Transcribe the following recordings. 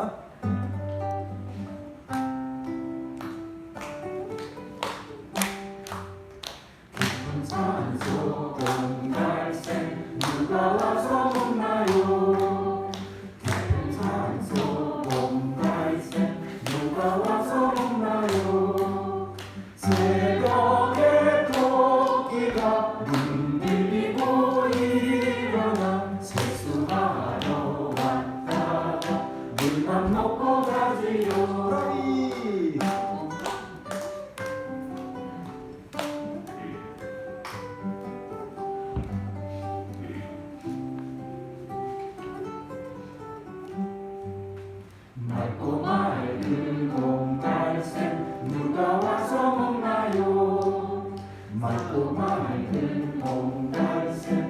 시작. 산소 동갈생 누가 와서 먹고 가지요 먹나요? 맑고 맑은 봄달샘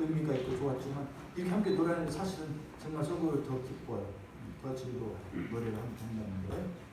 의미가 있고 좋았지만 이렇게 함께 노래하는 게 사실은 정말 속으로 더 기뻐요. 더 즐거워. 노래를 함께 한다는 거.